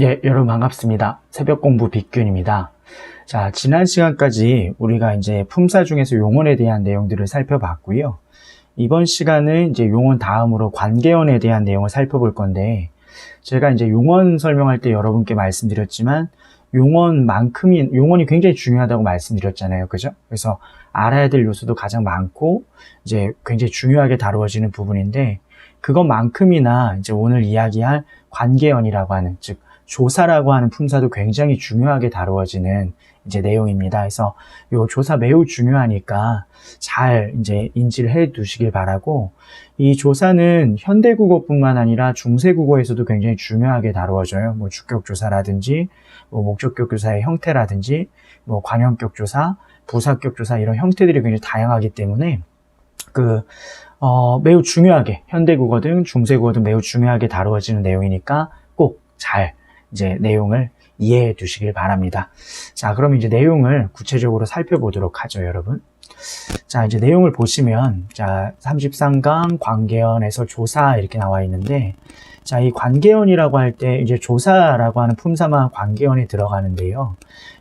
예, 여러분 반갑습니다. 새벽 공부 빅균입니다. 자, 지난 시간까지 우리가 이제 품사 중에서 용언에 대한 내용들을 살펴봤고요. 이번 시간은 이제 용언 다음으로 관계언에 대한 내용을 살펴볼 건데, 제가 이제 용언 설명할 때 여러분께 말씀드렸지만, 용언만큼이, 용언이 굉장히 중요하다고 말씀드렸잖아요. 그죠? 그래서 알아야 될 요소도 가장 많고, 이제 굉장히 중요하게 다루어지는 부분인데, 그것만큼이나 이제 오늘 이야기할 관계언이라고 하는, 즉, 조사라고 하는 품사도 굉장히 중요하게 다루어지는 이제 내용입니다. 그래서 요 조사 매우 중요하니까 잘 이제 인지를 해 두시길 바라고 이 조사는 현대 국어뿐만 아니라 중세 국어에서도 굉장히 중요하게 다루어져요. 뭐 주격 조사라든지 뭐 목적격 조사의 형태라든지 뭐 관형격 조사, 부사격 조사 이런 형태들이 굉장히 다양하기 때문에 그 어, 매우 중요하게 현대 국어 등 중세 국어 등 매우 중요하게 다루어지는 내용이니까 꼭잘 이제 내용을 이해해 두시길 바랍니다. 자, 그럼 이제 내용을 구체적으로 살펴보도록 하죠, 여러분. 자, 이제 내용을 보시면, 자, 33강 관계연에서 조사 이렇게 나와 있는데, 자, 이 관계연이라고 할 때 이제 조사라고 하는 품사만 관계연에 들어가는데요.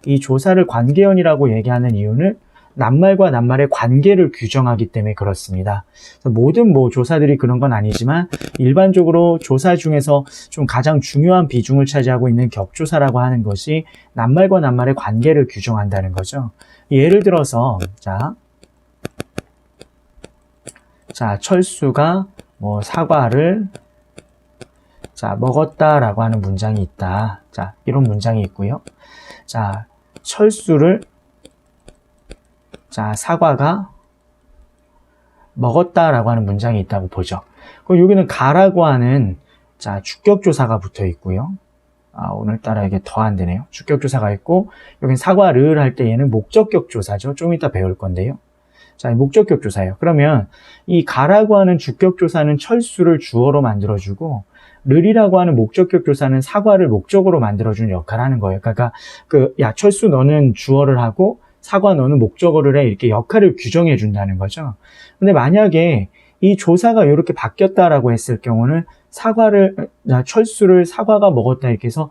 이 조사를 관계연이라고 얘기하는 이유는 낱말과 낱말의 관계를 규정하기 때문에 그렇습니다. 모든 뭐 조사들이 그런 건 아니지만 일반적으로 조사 중에서 좀 가장 중요한 비중을 차지하고 있는 격조사라고 하는 것이 낱말과 낱말의 관계를 규정한다는 거죠. 예를 들어서 자, 자 철수가 뭐 사과를 자 먹었다라고 하는 문장이 있다. 자 이런 문장이 있고요. 자 철수를 자, 사과가 먹었다라고 하는 문장이 있다고 보죠. 그럼 여기는 가라고 하는 자, 주격조사가 붙어 있고요. 아, 오늘따라 이게 더 안 되네요. 주격조사가 있고, 여긴 사과를 할 때 얘는 목적격조사죠. 좀 이따 배울 건데요. 자, 목적격조사예요. 그러면 이 가라고 하는 주격조사는 철수를 주어로 만들어주고, 르이라고 하는 목적격조사는 사과를 목적으로 만들어주는 역할을 하는 거예요. 그러니까 그, 야, 철수 너는 주어를 하고, 너는 목적어를 해 이렇게 역할을 규정해 준다는 거죠. 근데 만약에 이 조사가 이렇게 바뀌었다라고 했을 경우는 사과를 철수를 사과가 먹었다 이렇게 해서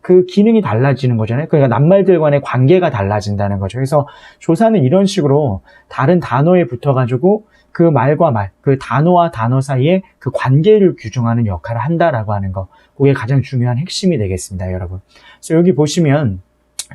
그 기능이 달라지는 거잖아요. 그러니까 낱말들 간의 관계가 달라진다는 거죠. 그래서 조사는 이런 식으로 다른 단어에 붙어가지고 그 말과 말, 그 단어와 단어 사이에 그 관계를 규정하는 역할을 한다라고 하는 거. 그게 가장 중요한 핵심이 되겠습니다, 여러분. 그래서 여기 보시면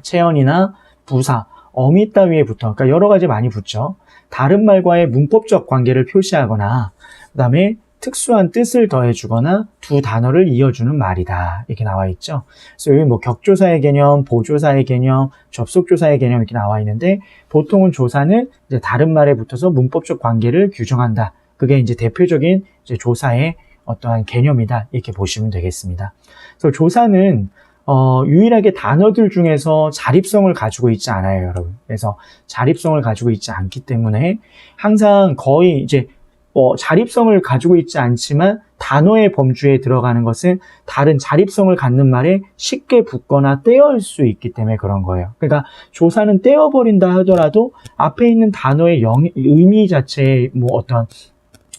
체언이나 부사, 어미 따위에 붙어, 그러니까 여러 가지 많이 붙죠. 다른 말과의 문법적 관계를 표시하거나, 그 다음에 특수한 뜻을 더해주거나 두 단어를 이어주는 말이다. 이렇게 나와 있죠. 그래서 여기 뭐 격조사의 개념, 보조사의 개념, 접속조사의 개념 이렇게 나와 있는데 보통은 조사는 이제 다른 말에 붙어서 문법적 관계를 규정한다. 그게 이제 대표적인 이제 조사의 어떠한 개념이다. 이렇게 보시면 되겠습니다. 그래서 조사는 어, 유일하게 단어들 중에서 자립성을 가지고 있지 않아요, 여러분. 그래서 자립성을 가지고 있지 않기 때문에 항상 거의 이제 어, 자립성을 가지고 있지 않지만 단어의 범주에 들어가는 것은 다른 자립성을 갖는 말에 쉽게 붙거나 떼어올 수 있기 때문에 그런 거예요. 그러니까 조사는 떼어버린다 하더라도 앞에 있는 단어의 영, 의미 자체에 뭐 어떤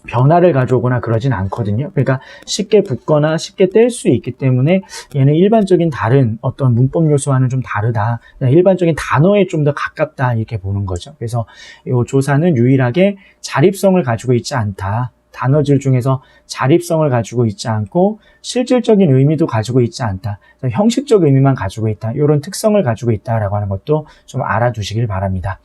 변화를 가져오거나 그러진 않거든요. 그러니까 쉽게 붙거나 쉽게 뗄 수 있기 때문에 얘는 일반적인 다른 어떤 문법 요소와는 좀 다르다. 일반적인 단어에 좀 더 가깝다 이렇게 보는 거죠. 그래서 이 조사는 유일하게 자립성을 가지고 있지 않다. 단어질 중에서 자립성을 가지고 있지 않고 실질적인 의미도 가지고 있지 않다. 형식적 의미만 가지고 있다. 이런 특성을 가지고 있다라고 하는 것도 좀 알아두시길 바랍니다.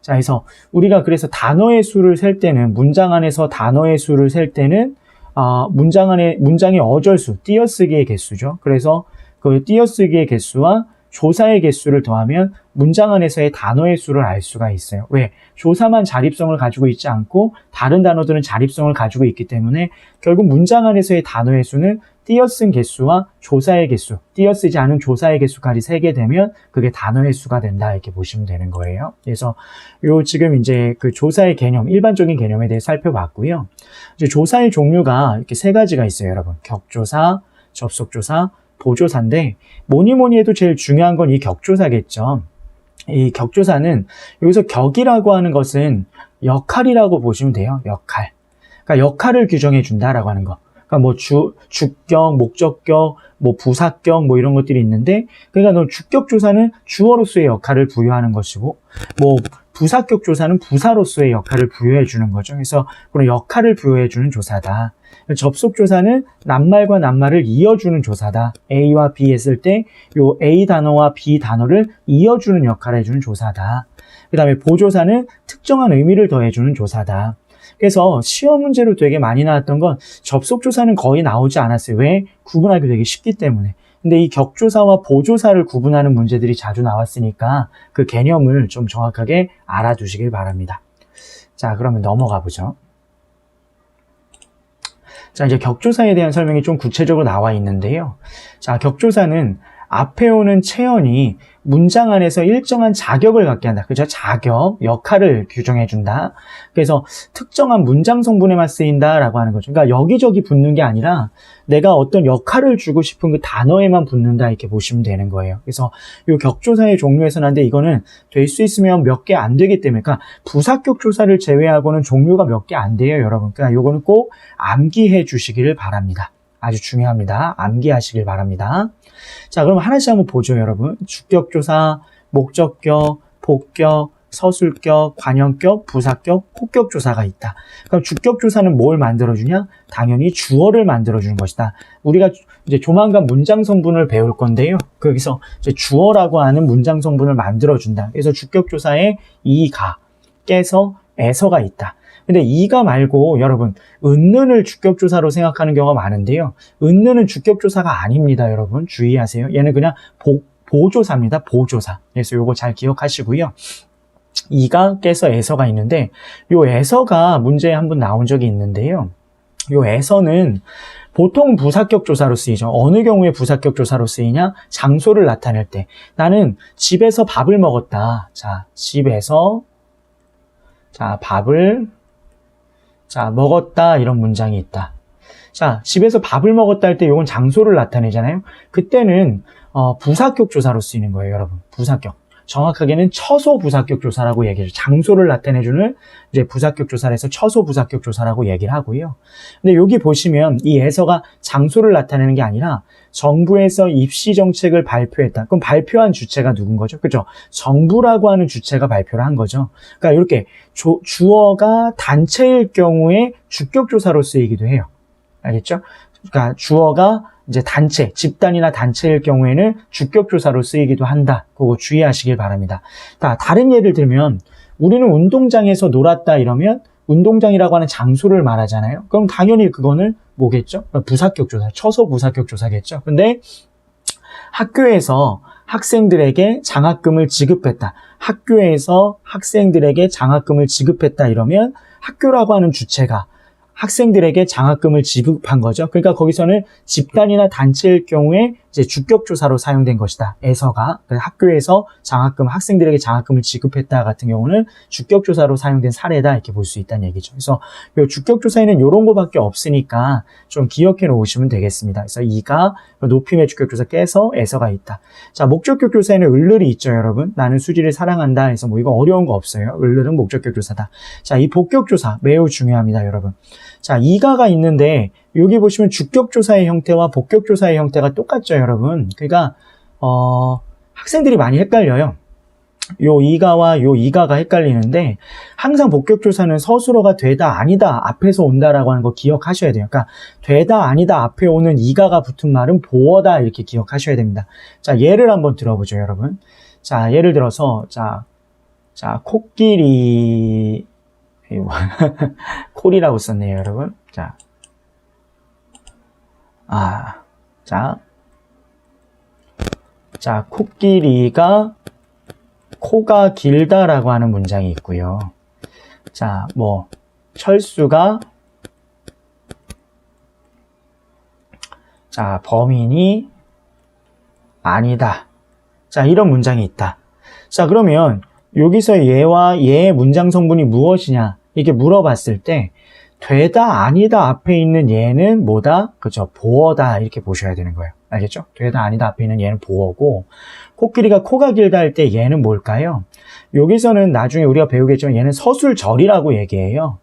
자, 그래서 우리가 그래서 단어의 수를 셀 때는 문장 안에서 단어의 수를 셀 때는 어, 문장 안에 문장의 어절수, 띄어쓰기의 개수죠. 그래서 그 띄어쓰기의 개수와 조사의 개수를 더하면 문장 안에서의 단어의 수를 알 수가 있어요. 왜? 조사만 자립성을 가지고 있지 않고 다른 단어들은 자립성을 가지고 있기 때문에 결국 문장 안에서의 단어의 수는 띄어쓴 개수와 조사의 개수, 띄어쓰지 않은 조사의 개수까지 세게 되면 그게 단어의 수가 된다 이렇게 보시면 되는 거예요. 그래서 요 지금 이제 그 조사의 개념, 일반적인 개념에 대해 살펴봤고요. 이제 조사의 종류가 이렇게 세 가지가 있어요, 여러분. 격조사, 접속조사, 보조사인데 뭐니 뭐니 해도 제일 중요한 건 이 격조사겠죠. 이 격조사는 여기서 격이라고 하는 것은 역할이라고 보시면 돼요. 역할. 그러니까 역할을 규정해 준다라고 하는 거. 그러니까 뭐 주, 주격, 목적격, 뭐 부사격 뭐 이런 것들이 있는데 그러니까 너 주격 조사는 주어로서의 역할을 부여하는 것이고 뭐 부사격 조사는 부사로서의 역할을 부여해 주는 거죠. 그래서 그런 역할을 부여해 주는 조사다. 접속 조사는 낱말과 낱말을 이어주는 조사다. A와 B 했을 때 요 A 단어와 B 단어를 이어주는 역할을 해주는 조사다. 그 다음에 보조사는 특정한 의미를 더해주는 조사다. 그래서 시험 문제로 되게 많이 나왔던 건 접속 조사는 거의 나오지 않았어요. 왜? 구분하기 되게 쉽기 때문에. 근데 이 격조사와 보조사를 구분하는 문제들이 자주 나왔으니까 그 개념을 좀 정확하게 알아두시길 바랍니다. 자, 그러면 넘어가 보죠. 자, 이제 격조사에 대한 설명이 좀 구체적으로 나와 있는데요. 자, 격조사는 앞에 오는 체언이 문장 안에서 일정한 자격을 갖게 한다. 그죠? 자격, 역할을 규정해 준다. 그래서 특정한 문장 성분에만 쓰인다라고 하는 거죠. 그러니까 여기저기 붙는 게 아니라 내가 어떤 역할을 주고 싶은 그 단어에만 붙는다 이렇게 보시면 되는 거예요. 그래서 이 격조사의 종류에서는 한데 이거는 될 수 있으면 몇 개 안 되기 때문에 그러니까 부사격 조사를 제외하고는 종류가 몇 개 안 돼요, 여러분. 그러니까 이거는 꼭 암기해 주시기를 바랍니다. 아주 중요합니다. 암기하시길 바랍니다. 자, 그럼 하나씩 한번 보죠, 여러분. 주격조사, 목적격, 복격, 서술격, 관형격, 부사격, 폭격조사가 있다. 그럼 주격조사는 뭘 만들어주냐? 당연히 주어를 만들어주는 것이다. 우리가 이제 조만간 문장 성분을 배울 건데요. 거기서 이제 주어라고 하는 문장 성분을 만들어준다. 그래서 주격조사에 이가, 깨서, 에서가 있다. 근데 이가 말고 여러분 은는을 주격조사로 생각하는 경우가 많은데요. 은는은 주격조사가 아닙니다, 여러분. 주의하세요. 얘는 그냥 보, 보조사입니다. 보조사. 그래서 요거 잘 기억하시고요. 이가 깨서 에서가 있는데 요 에서가 문제에 한 번 나온 적이 있는데요. 요 에서는 보통 부사격 조사로 쓰이죠. 어느 경우에 부사격 조사로 쓰이냐? 장소를 나타낼 때. 나는 집에서 밥을 먹었다. 자, 집에서 자, 밥을 자, 먹었다 이런 문장이 있다. 자, 집에서 밥을 먹었다 할 때 이건 장소를 나타내잖아요. 그때는 어, 부사격 조사로 쓰이는 거예요, 여러분. 부사격. 정확하게는 처소 부사격 조사라고 얘기해요. 장소를 나타내주는 이제 부사격 조사를 해서 처소 부사격 조사라고 얘기를 하고요. 근데 여기 보시면 이 에서가 장소를 나타내는 게 아니라 정부에서 입시 정책을 발표했다. 그럼 발표한 주체가 누군 거죠? 그죠? 정부라고 하는 주체가 발표를 한 거죠. 그러니까 이렇게 조, 주어가 단체일 경우에 주격 조사로 쓰이기도 해요. 알겠죠? 그러니까 주어가 이제 단체, 집단이나 단체일 경우에는 주격조사로 쓰이기도 한다. 그거 주의하시길 바랍니다. 자, 다른 예를 들면 우리는 운동장에서 놀았다 이러면 운동장이라고 하는 장소를 말하잖아요. 그럼 당연히 그거는 뭐겠죠? 부사격 조사, 처소 부사격 조사겠죠. 근데 학교에서 학생들에게 장학금을 지급했다. 학교에서 학생들에게 장학금을 지급했다 이러면 학교라고 하는 주체가 학생들에게 장학금을 지급한 거죠. 그러니까 거기서는 집단이나 단체일 경우에 이제 주격 조사로 사용된 것이다. 에서가 학교에서 장학금 학생들에게 장학금을 지급했다 같은 경우는 주격 조사로 사용된 사례다 이렇게 볼 수 있다는 얘기죠. 그래서 이 주격 조사에는 이런 거밖에 없으니까 좀 기억해 놓으시면 되겠습니다. 그래서 이가 높임의 주격 조사 깨서 에서가 있다. 자 목적격 조사에는 을을이 있죠, 여러분. 나는 수지를 사랑한다 해서 뭐 이거 어려운 거 없어요. 을을은 목적격 조사다. 자 이 복격 조사 매우 중요합니다, 여러분. 자 이가가 있는데 여기 보시면 주격조사의 형태와 복격조사의 형태가 똑같죠, 여러분. 그러니까 어, 학생들이 많이 헷갈려요. 요 이가와 요 이가가 헷갈리는데 항상 복격조사는 서술어가 되다 아니다 앞에서 온다라고 하는 거 기억하셔야 돼요. 그러니까 되다 아니다 앞에 오는 이가가 붙은 말은 보어다 이렇게 기억하셔야 됩니다. 자 예를 한번 들어보죠, 여러분. 자 예를 들어서 자, 자 코끼리 콜이라고 썼네요, 여러분. 자 아, 자, 자, 코끼리가 코가 길다라고 하는 문장이 있고요. 자, 뭐, 철수가 자, 범인이 아니다. 자, 이런 문장이 있다. 자, 그러면 여기서 얘와 얘의 문장 성분이 무엇이냐? 이렇게 물어봤을 때 되다 아니다 앞에 있는 얘는 뭐다? 그죠? 보어다 이렇게 보셔야 되는 거예요. 알겠죠? 되다 아니다 앞에 있는 얘는 보어고 코끼리가 코가 길다 할 때 얘는 뭘까요? 여기서는 나중에 우리가 배우겠지만 얘는 서술절이라고 얘기해요.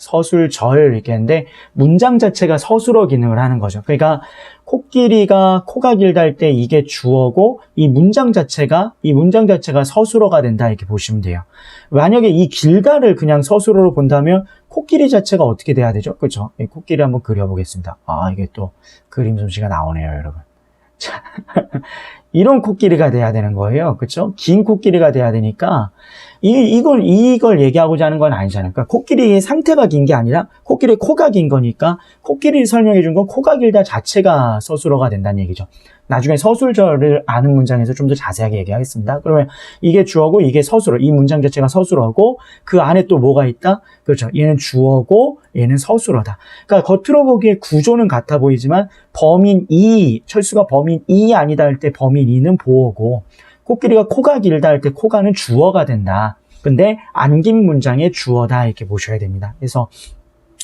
서술절 이렇게 했는데 문장 자체가 서술어 기능을 하는 거죠. 그러니까 코끼리가 코가 길다 할때 이게 주어고 이 문장 자체가 이 문장 자체가 서술어가 된다 이렇게 보시면 돼요. 만약에 이 길다를 그냥 서술어로 본다면 코끼리 자체가 어떻게 돼야 되죠? 그렇죠? 이 코끼리 한번 그려보겠습니다. 아 이게 또 그림 솜씨가 나오네요, 여러분. 자, 이런 코끼리가 돼야 되는 거예요. 그렇죠? 긴 코끼리가 돼야 되니까 이, 이걸 이걸 얘기하고자 하는 건 아니잖아요. 그러니까 코끼리의 상태가 긴 게 아니라 코끼리 코가 긴 거니까 코끼리를 설명해 준 건 코가 길다 자체가 서술어가 된다는 얘기죠. 나중에 서술절을 아는 문장에서 좀 더 자세하게 얘기하겠습니다. 그러면 이게 주어고 이게 서술어, 이 문장 자체가 서술어고 그 안에 또 뭐가 있다? 그렇죠. 얘는 주어고 얘는 서술어다. 그러니까 겉으로 보기에 구조는 같아 보이지만 범인 이, 철수가 범인 이 아니다 할 때 범인 이는 보어고 코끼리가 코가 길다 할 때 코가는 주어가 된다. 근데 안긴 문장의 주어다 이렇게 보셔야 됩니다. 그래서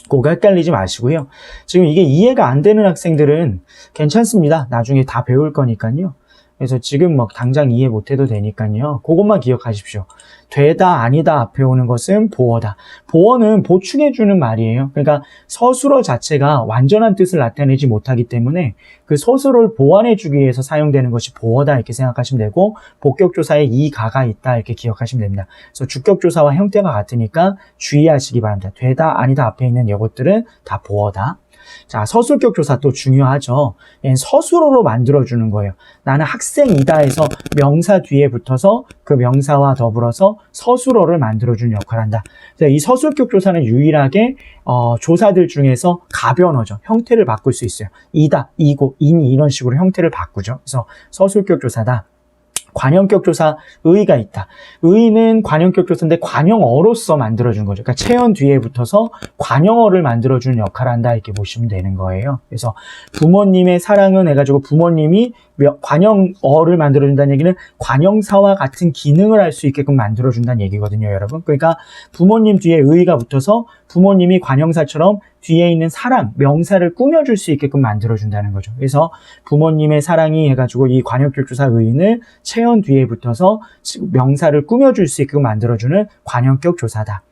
꼭 헷갈리지 마시고요. 지금 이게 이해가 안 되는 학생들은 괜찮습니다. 나중에 다 배울 거니까요. 그래서 지금 뭐 당장 이해 못해도 되니까요. 그것만 기억하십시오. 되다 아니다 앞에 오는 것은 보어다. 보어는 보충해주는 말이에요. 그러니까 서술어 자체가 완전한 뜻을 나타내지 못하기 때문에 그 서술어를 보완해주기 위해서 사용되는 것이 보어다 이렇게 생각하시면 되고 복격조사에 이 가가 있다 이렇게 기억하시면 됩니다. 그래서 주격조사와 형태가 같으니까 주의하시기 바랍니다. 되다 아니다 앞에 있는 이것들은 다 보어다. 자, 서술격 조사 또 중요하죠. 얘는 서술어로 만들어주는 거예요. 나는 학생이다 해서 명사 뒤에 붙어서 그 명사와 더불어서 서술어를 만들어주는 역할을 한다. 이 서술격 조사는 유일하게 어, 조사들 중에서 가변어죠. 형태를 바꿀 수 있어요. 이다, 이고, 인이 이런 식으로 형태를 바꾸죠. 그래서 서술격 조사다. 관형격 조사 의의가 있다. 의의는 관형격 조사인데 관형어로서 만들어준 거죠. 그러니까 체연 뒤에 붙어서 관형어를 만들어주는 역할을 한다 이렇게 보시면 되는 거예요. 그래서 부모님의 사랑은 해가지고 부모님이 명- 관형어를 만들어준다는 얘기는 관형사와 같은 기능을 할 수 있게끔 만들어준다는 얘기거든요, 여러분. 그러니까 부모님 뒤에 의의가 붙어서 부모님이 관형사처럼 뒤에 있는 사랑, 명사를 꾸며줄 수 있게끔 만들어준다는 거죠. 그래서 부모님의 사랑이 해가지고 이 관형격조사 의의는 체연 뒤에 붙어서 명사를 꾸며줄 수 있게끔 만들어주는 관형격 조사다.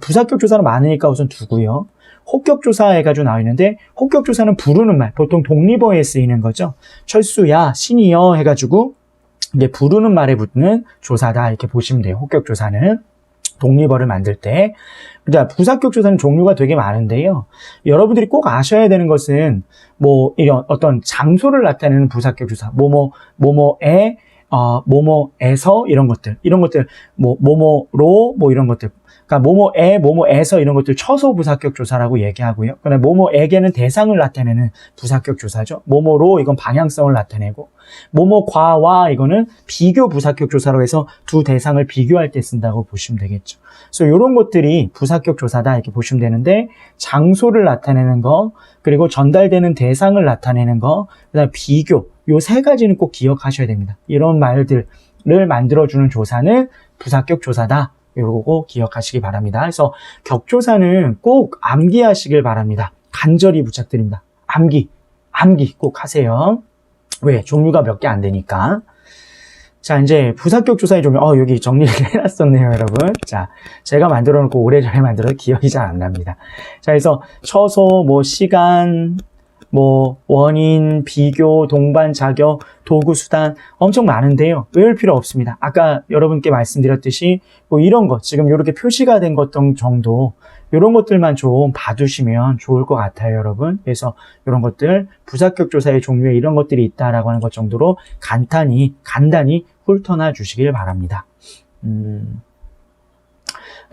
부사격 조사는 많으니까 우선 두고요. 혹격 조사 해가지고 나와 있는데 혹격 조사는 부르는 말, 보통 독립어에 쓰이는 거죠. 철수야, 신이여 해가지고 이제 부르는 말에 붙는 조사다 이렇게 보시면 돼요. 혹격 조사는 독립어를 만들 때. 자, 부사격 조사는 종류가 되게 많은데요. 여러분들이 꼭 아셔야 되는 것은 뭐 이런 어떤 장소를 나타내는 부사격 조사, 뭐뭐 뭐뭐에 어 뭐뭐에서 이런 것들, 이런 것들 뭐 뭐뭐로 뭐 이런 것들. 그러니까 뭐뭐에 뭐뭐에서 이런 것들 처소 부사격 조사라고 얘기하고요. 그다음에 뭐뭐에게는 대상을 나타내는 부사격 조사죠. 뭐뭐로 이건 방향성을 나타내고 뭐뭐과와 이거는 비교 부사격 조사로 해서 두 대상을 비교할 때 쓴다고 보시면 되겠죠. 그래서 이런 것들이 부사격 조사다 이렇게 보시면 되는데 장소를 나타내는 거 그리고 전달되는 대상을 나타내는 거 그다음 비교 요 세 가지는 꼭 기억하셔야 됩니다. 이런 말들을 만들어주는 조사는 부사격 조사다. 요거 기억하시기 바랍니다. 그래서 격조사는 꼭 암기하시길 바랍니다. 간절히 부탁드립니다. 암기, 암기 꼭 하세요. 왜? 종류가 몇 개 안 되니까. 자, 이제 부사격 조사의 종류. 어, 여기 정리를 해놨었네요, 여러분. 자, 제가 만들어 놓고 오래전에 만들어서 기억이 잘 안 납니다. 자, 그래서 처소, 뭐, 시간, 뭐, 원인, 비교, 동반, 자격, 도구, 수단 엄청 많은데요. 외울 필요 없습니다. 아까 여러분께 말씀드렸듯이 뭐 이런 것, 지금 이렇게 표시가 된 것 정도, 이런 것들만 좀 봐두시면 좋을 것 같아요, 여러분. 그래서 이런 것들, 부사격 조사의 종류에 이런 것들이 있다라고 하는 것 정도로 간단히, 간단히 훑어놔 주시길 바랍니다. 음, 네,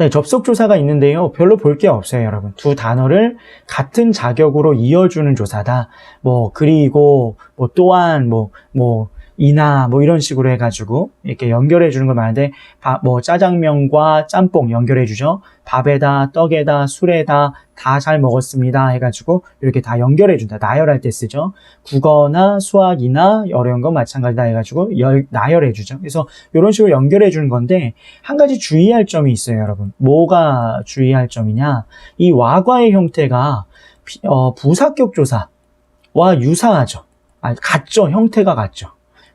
접속 조사가 있는데요. 별로 볼 게 없어요, 여러분. 두 단어를 같은 자격으로 이어주는 조사다. 뭐, 그리고, 뭐, 또한, 뭐, 뭐, 이나, 뭐, 이런 식으로 해가지고, 이렇게 연결해 주는 걸 말하는데, 바- 뭐, 짜장면과 짬뽕 연결해 주죠. 밥에다, 떡에다, 술에다, 다 잘 먹었습니다. 해가지고, 이렇게 다 연결해 준다. 나열할 때 쓰죠. 국어나 수학이나 어려운 건 마찬가지다 해가지고, 열- 나열해 주죠. 그래서, 이런 식으로 연결해 주는 건데, 한 가지 주의할 점이 있어요, 여러분. 뭐가 주의할 점이냐? 이 와과의 형태가 비- 어, 부사격 조사와 유사하죠. 아, 같죠. 형태가 같죠.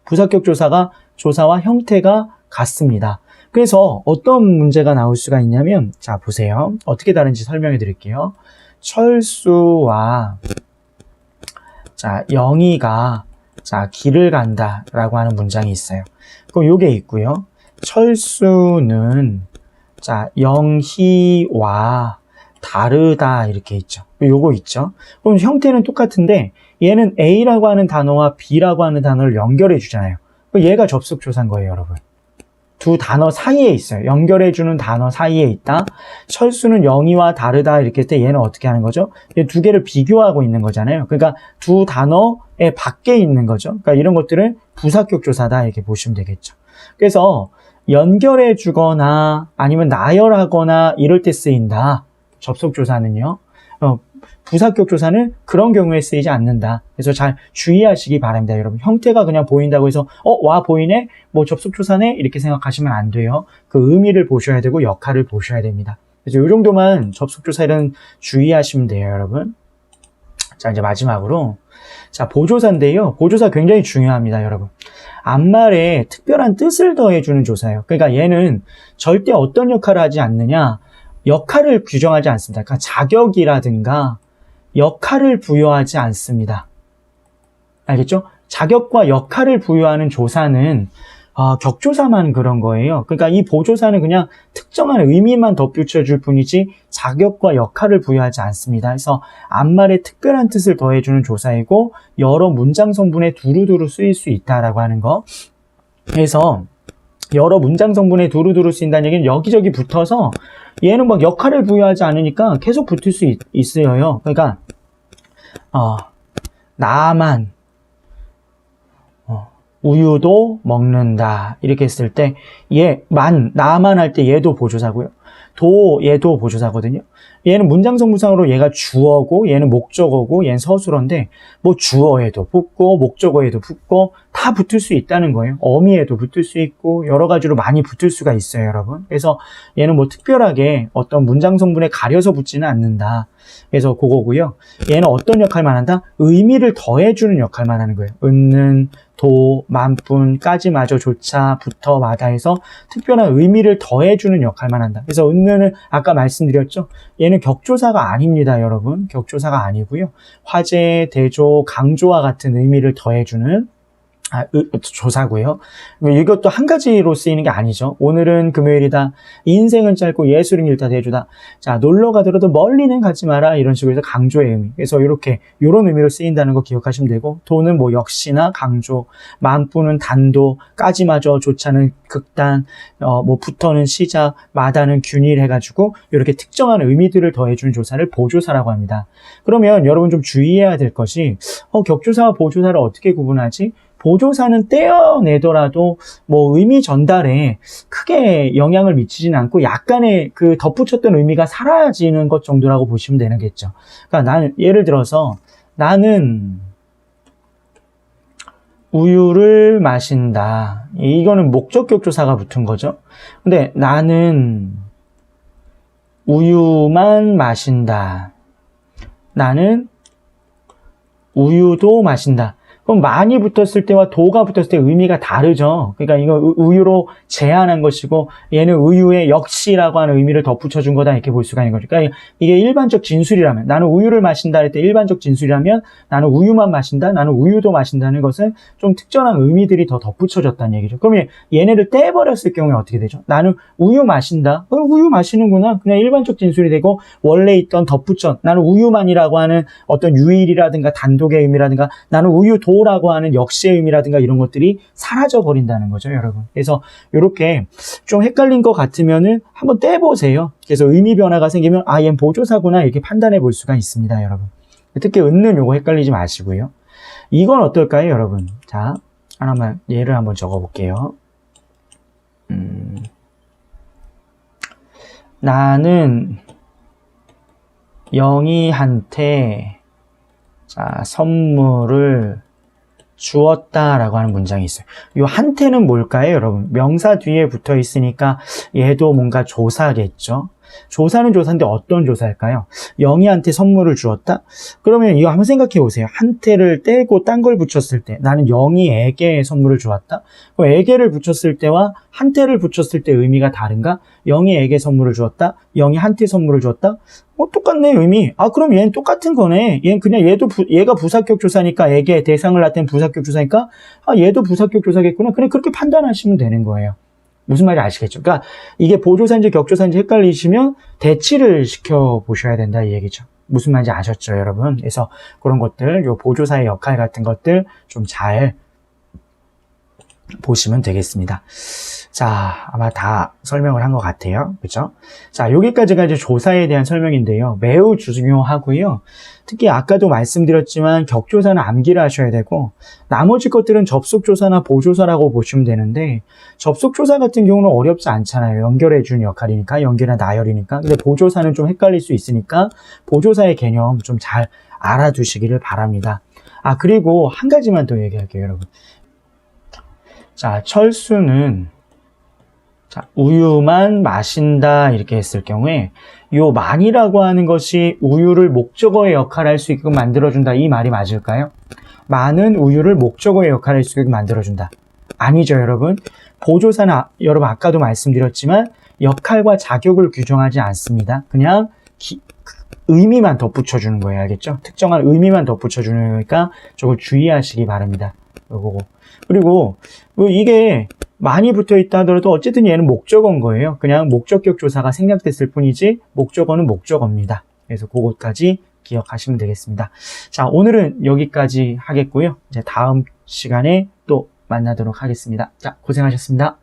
부사격 조사가 조사와 형태가 같습니다. 그래서 어떤 문제가 나올 수가 있냐면, 자, 보세요. 어떻게 다른지 설명해 드릴게요. 철수와, 자, 영희가, 자, 길을 간다 라고 하는 문장이 있어요. 그럼 요게 있고요. 철수는, 자, 영희와 다르다 이렇게 있죠. 요거 있죠. 그럼 형태는 똑같은데 얘는 A라고 하는 단어와 B라고 하는 단어를 연결해 주잖아요. 얘가 접속 조사인 거예요, 여러분. 두 단어 사이에 있어요. 연결해 주는 단어 사이에 있다. 철수는 영희와 다르다 이렇게 할때 얘는 어떻게 하는 거죠? 얘 두 개를 비교하고 있는 거잖아요. 그러니까 두 단어의 밖에 있는 거죠. 그러니까 이런 것들을 부사격 조사다 이렇게 보시면 되겠죠. 그래서 연결해 주거나 아니면 나열하거나 이럴 때 쓰인다. 접속 조사는요. 어, 부사격 조사는 그런 경우에 쓰이지 않는다. 그래서 잘 주의하시기 바랍니다, 여러분. 형태가 그냥 보인다고 해서 어, 와 보이네. 뭐 접속 조사네 이렇게 생각하시면 안 돼요. 그 의미를 보셔야 되고 역할을 보셔야 됩니다. 그래서 이 정도만 접속 조사에는 주의하시면 돼요, 여러분. 자, 이제 마지막으로 자, 보조사인데요. 보조사 굉장히 중요합니다, 여러분. 앞말에 특별한 뜻을 더해주는 조사예요. 그러니까 얘는 절대 어떤 역할을 하지 않느냐, 역할을 규정하지 않습니다. 그러니까 자격이라든가 역할을 부여하지 않습니다. 알겠죠? 자격과 역할을 부여하는 조사는 아, 격조사만 그런 거예요. 그러니까 이 보조사는 그냥 특정한 의미만 덧붙여 줄 뿐이지 자격과 역할을 부여하지 않습니다. 그래서 앞말에 특별한 뜻을 더해주는 조사이고 여러 문장 성분에 두루두루 쓰일 수 있다라고 하는 거. 그래서 여러 문장 성분에 두루두루 쓰인다는 얘기는 여기저기 붙어서 얘는 막 역할을 부여하지 않으니까 계속 붙을 수 있, 있어요. 그러니까 어, 나만 어, 우유도 먹는다 이렇게 했을 때 얘만 나만 할 때 얘도 보조사고요. 도 얘도 보조사거든요. 얘는 문장 성분상으로 얘가 주어고 얘는 목적어고 얘는 서술어인데 뭐 주어에도 붙고 목적어에도 붙고 다 붙을 수 있다는 거예요. 어미에도 붙을 수 있고 여러 가지로 많이 붙을 수가 있어요, 여러분. 그래서 얘는 뭐 특별하게 어떤 문장 성분에 가려서 붙지는 않는다. 그래서 그거고요. 얘는 어떤 역할만 한다? 의미를 더해주는 역할만 하는 거예요. 은는, 도, 만뿐까지 마저 조차, 부터, 마다 해서 특별한 의미를 더해주는 역할만 한다. 그래서 은는은 아까 말씀드렸죠? 얘는 격조사가 아닙니다, 여러분. 격조사가 아니고요. 화제, 대조, 강조와 같은 의미를 더해주는 아, 으, 조사고요. 이것도 한 가지로 쓰이는 게 아니죠. 오늘은 금요일이다. 인생은 짧고 예술은 길다 대주다. 자, 놀러 가더라도 멀리는 가지 마라. 이런 식으로 해서 강조의 의미. 그래서 이렇게 이런 의미로 쓰인다는 거 기억하시면 되고 도는 뭐 역시나 강조, 만뿌는 단도, 까지마저 조차는 극단, 어, 뭐 부터는 시작, 마다는 균일 해가지고 이렇게 특정한 의미들을 더해주는 조사를 보조사라고 합니다. 그러면 여러분 좀 주의해야 될 것이 어, 격조사와 보조사를 어떻게 구분하지? 보조사는 떼어내더라도 뭐 의미 전달에 크게 영향을 미치진 않고 약간의 그 덧붙였던 의미가 사라지는 것 정도라고 보시면 되겠죠. 그러니까 나는 예를 들어서 나는 우유를 마신다. 이거는 목적격 조사가 붙은 거죠. 근데 나는 우유만 마신다. 나는 우유도 마신다. 그럼 많이 붙었을 때와 도가 붙었을 때 의미가 다르죠. 그러니까 이거 우- 우유로 제한한 것이고 얘는 우유의 역시라고 하는 의미를 덧붙여 준 거다 이렇게 볼 수가 있는 거죠. 그러니까 이게 일반적 진술이라면 나는 우유를 마신다 할 때 일반적 진술이라면 나는 우유만 마신다, 나는 우유도 마신다는 것은 좀 특정한 의미들이 더 덧붙여졌다는 얘기죠. 그러면 얘네를 떼버렸을 경우에 어떻게 되죠? 나는 우유 마신다. 어, 우유 마시는구나. 그냥 일반적 진술이 되고 원래 있던 덧붙여 나는 우유만이라고 하는 어떤 유일이라든가 단독의 의미라든가 나는 우유 도 라고 하는 역시의 의미라든가 이런 것들이 사라져 버린다는 거죠, 여러분. 그래서 이렇게 좀 헷갈린 것 같으면은 한번 떼보세요. 그래서 의미 변화가 생기면 아, 얘는 보조사구나 이렇게 판단해 볼 수가 있습니다, 여러분. 특히 은는 요거 헷갈리지 마시고요. 이건 어떨까요, 여러분? 자, 하나만 예를 한번 적어 볼게요. 음, 나는 영희한테 자, 선물을 주었다 라고 하는 문장이 있어요. 이 한테는 뭘까요, 여러분? 명사 뒤에 붙어 있으니까 얘도 뭔가 조사겠죠. 조사는 조사인데 어떤 조사일까요? 영희한테 선물을 주었다? 그러면 이거 한번 생각해 보세요. 한테를 떼고 딴 걸 붙였을 때 나는 영희에게 선물을 주었다? 그럼 에게를 붙였을 때와 한테를 붙였을 때 의미가 다른가? 영희에게 선물을 주었다? 영희한테 선물을 주었다? 어, 똑같네, 의미. 아, 그럼 얘는 똑같은 거네. 얘는 그냥 얘도, 부- 얘가 부사격 조사니까, 에게 대상을 나타낸 부사격 조사니까, 아, 얘도 부사격 조사겠구나. 그냥 그렇게 판단하시면 되는 거예요. 무슨 말인지 아시겠죠? 그러니까 이게 보조사인지 격조사인지 헷갈리시면 대치를 시켜 보셔야 된다 이 얘기죠. 무슨 말인지 아셨죠, 여러분? 그래서 그런 것들, 요 보조사의 역할 같은 것들 좀 잘 보시면 되겠습니다. 자, 아마 다 설명을 한 것 같아요. 그죠? 자, 여기까지가 이제 조사에 대한 설명인데요. 매우 중요하고요. 특히 아까도 말씀드렸지만 격조사는 암기를 하셔야 되고 나머지 것들은 접속조사나 보조사라고 보시면 되는데 접속조사 같은 경우는 어렵지 않잖아요. 연결해 주는 역할이니까 연결이나 나열이니까. 근데 보조사는 좀 헷갈릴 수 있으니까 보조사의 개념 좀 잘 알아두시기를 바랍니다. 아 그리고 한 가지만 더 얘기할게요, 여러분. 자, 철수는 자, 우유만 마신다 이렇게 했을 경우에 요 만이라고 하는 것이 우유를 목적어의 역할을 할 수 있게끔 만들어준다 이 말이 맞을까요? 많은 우유를 목적어의 역할을 할 수 있게끔 만들어준다. 아니죠, 여러분. 보조사는 아- 여러분 아까도 말씀드렸지만 역할과 자격을 규정하지 않습니다. 그냥 기- 그 의미만 덧붙여주는 거예요, 알겠죠? 특정한 의미만 덧붙여주는 거니까 저걸 주의하시기 바랍니다. 요거고. 그리고 뭐 이게 많이 붙어 있다 하더라도 어쨌든 얘는 목적어인 거예요. 그냥 목적격 조사가 생략됐을 뿐이지 목적어는 목적어입니다. 그래서 그것까지 기억하시면 되겠습니다. 자, 오늘은 여기까지 하겠고요. 이제 다음 시간에 또 만나도록 하겠습니다. 자, 고생하셨습니다.